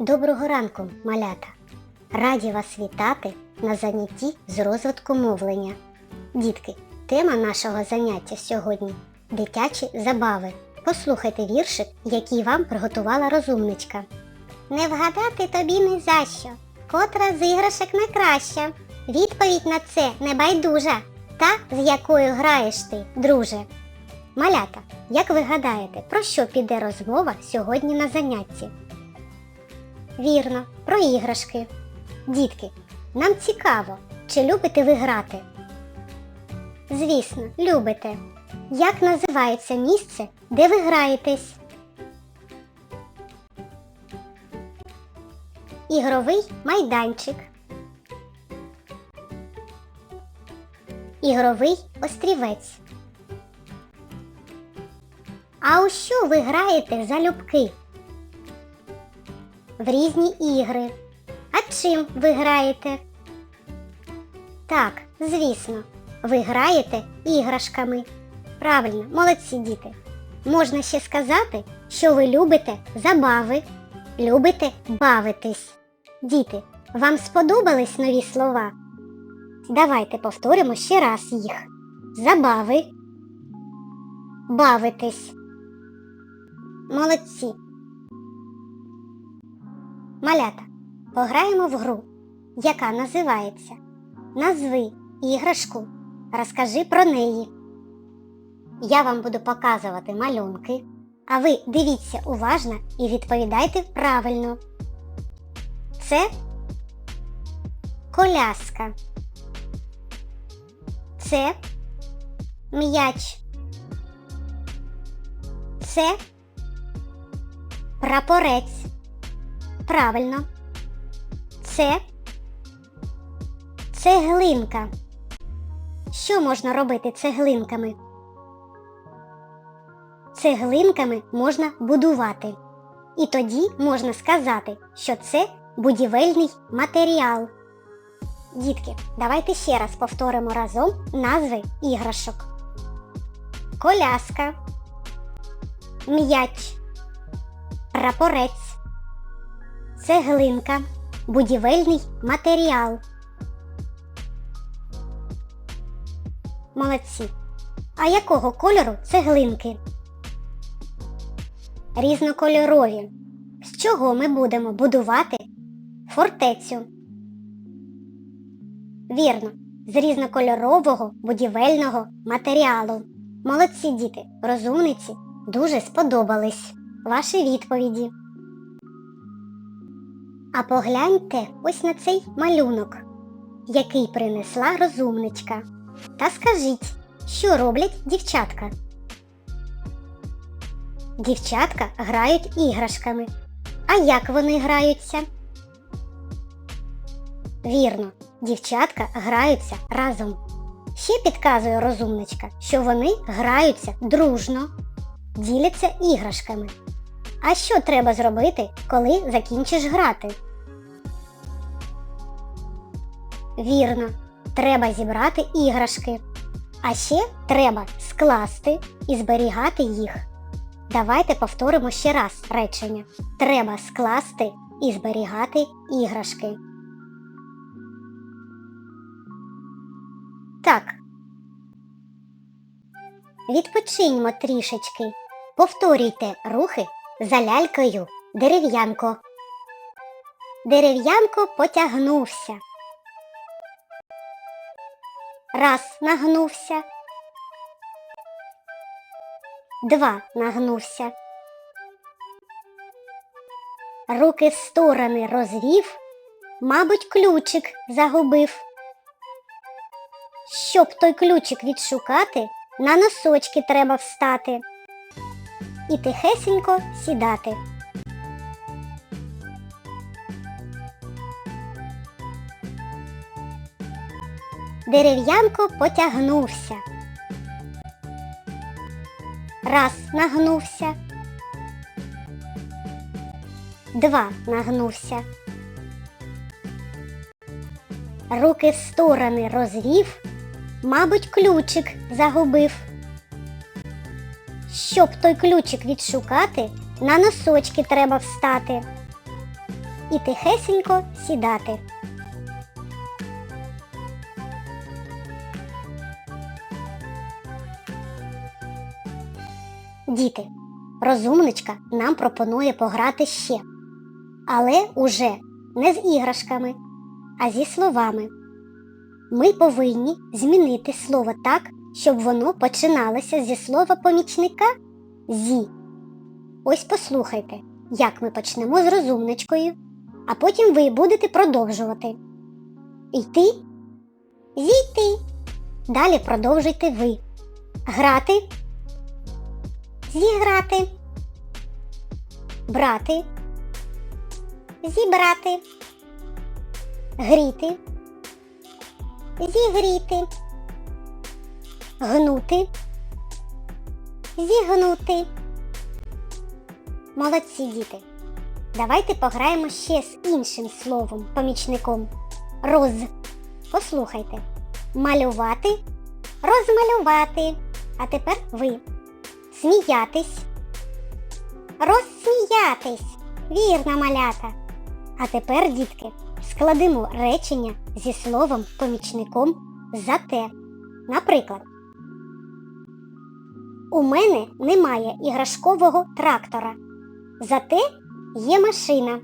Доброго ранку, малята! Раді вас вітати на занятті з розвитку мовлення. Дітки, тема нашого заняття сьогодні дитячі забави. Послухайте віршик, який вам приготувала розумничка. Не вгадати тобі ні за що, котра з іграшок найкраща. Відповідь на це небайдужа, та з якою граєш ти, друже. Малята, як ви гадаєте, про що піде розмова сьогодні на занятті? Вірно, про іграшки. Дітки, нам цікаво, чи любите ви грати? Звісно, любите. Як називається місце, де ви граєтесь? Ігровий майданчик. Ігровий острівець. А у що ви граєте залюбки? В різні ігри. А чим ви граєте? Так, звісно, ви граєте іграшками. Правильно, молодці діти. Можна ще сказати, що ви любите забави, любите бавитись. Діти, вам сподобались нові слова? Давайте повторимо ще раз їх. Забави. Бавитись. Молодці. Малята, пограємо в гру, яка називається Назви іграшку, розкажи про неї. Я вам буду показувати малюнки, а ви дивіться уважно і відповідайте правильно. Це коляска. Це м'яч. Це прапорець. Правильно. Це цеглинка. Що можна робити цеглинками? Цеглинками можна будувати. І тоді можна сказати, що це будівельний матеріал. Дітки, давайте ще раз повторимо разом назви іграшок. Коляска, м'яч, прапорець, цеглинка, будівельний матеріал. Молодці. А якого кольору цеглинки? Різнокольорові. З чого ми будемо будувати фортецю? Вірно, з різнокольорового будівельного матеріалу. Молодці діти, розумниці, дуже сподобались ваші відповіді. А погляньте ось на цей малюнок, який принесла розумничка. Та скажіть, що роблять дівчатка? Дівчатка грають іграшками. А як вони граються? Вірно, дівчатка граються разом. Ще підказує розумничка, що вони граються дружно, діляться іграшками. А що треба зробити, коли закінчиш грати? Вірно, треба зібрати іграшки. А ще треба скласти і зберігати їх. Давайте повторимо ще раз речення. Треба скласти і зберігати іграшки. Так. Відпочиньмо трішечки. Повторюйте рухи за лялькою дерев'янко. Дерев'янко потягнувся. Раз нагнувся. Два нагнувся. Руки в сторони розвів, мабуть, ключик загубив. Щоб той ключик відшукати, на носочки треба встати і тихесенько сідати. Дерев'янко потягнувся. Раз нагнувся. Два нагнувся. Руки в сторони розвів, мабуть, ключик загубив. Щоб той ключик відшукати, на носочки треба встати і тихесенько сідати. Діти, розумничка нам пропонує пограти ще, але уже не з іграшками, а зі словами. Ми повинні змінити слово так, щоб воно починалося зі слова помічника зі. Ось послухайте, як ми почнемо з розумничкою, а потім ви будете продовжувати. Йти, зійти. Далі продовжуйте ви. Грати, зіграти, брати, зібрати, гріти, зігріти, гнути, зігнути. Молодці діти. Давайте пограємо ще з іншим словом, помічником. Роз. Послухайте. Малювати, розмалювати. А тепер ви. Сміятись. Розсміятись. Вірно, малята. А тепер, дітки, складемо речення зі словом помічником зате. Наприклад, у мене немає іграшкового трактора. Зате є машина.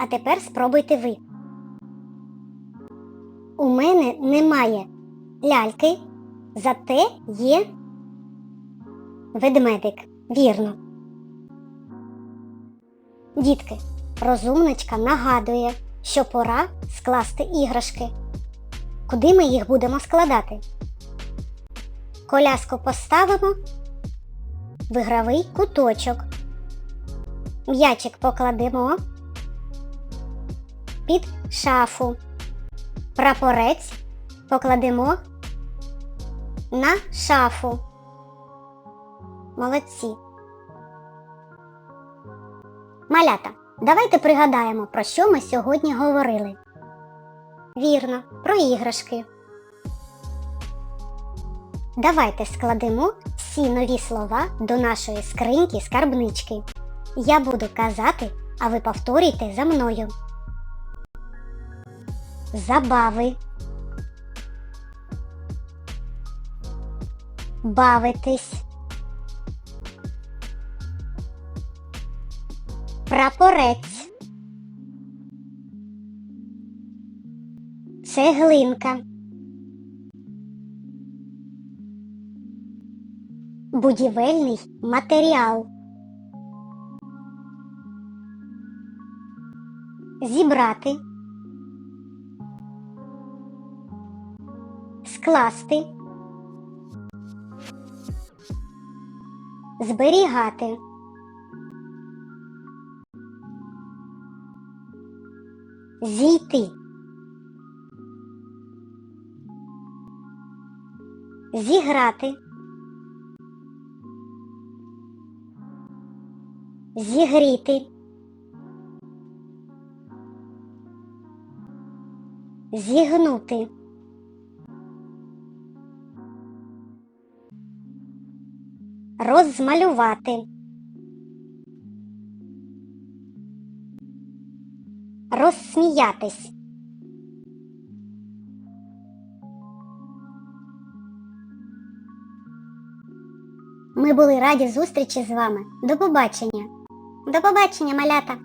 А тепер спробуйте ви. У мене немає ляльки, зате є ведмедик. Вірно. Дітки, розумничка нагадує, що пора скласти іграшки. Куди ми їх будемо складати? Коляску поставимо в ігровий куточок. М'ячик покладемо під шафу. Прапорець покладемо на шафу. Молодці. Малята, давайте пригадаємо, про що ми сьогодні говорили. Вірно, про іграшки. Давайте складемо всі нові слова до нашої скриньки скарбнички. Я буду казати, а ви повторюйте за мною. Забави. Бавитись. Прапорець. Цеглинка. Будівельний матеріал. Зібрати. Скласти. Зберігати. Зійти. Зіграти. Зігріти. Зігнути. Розмалювати. Розсміятись. Ми були раді зустрічі з вами. До побачення. До побачення, малята!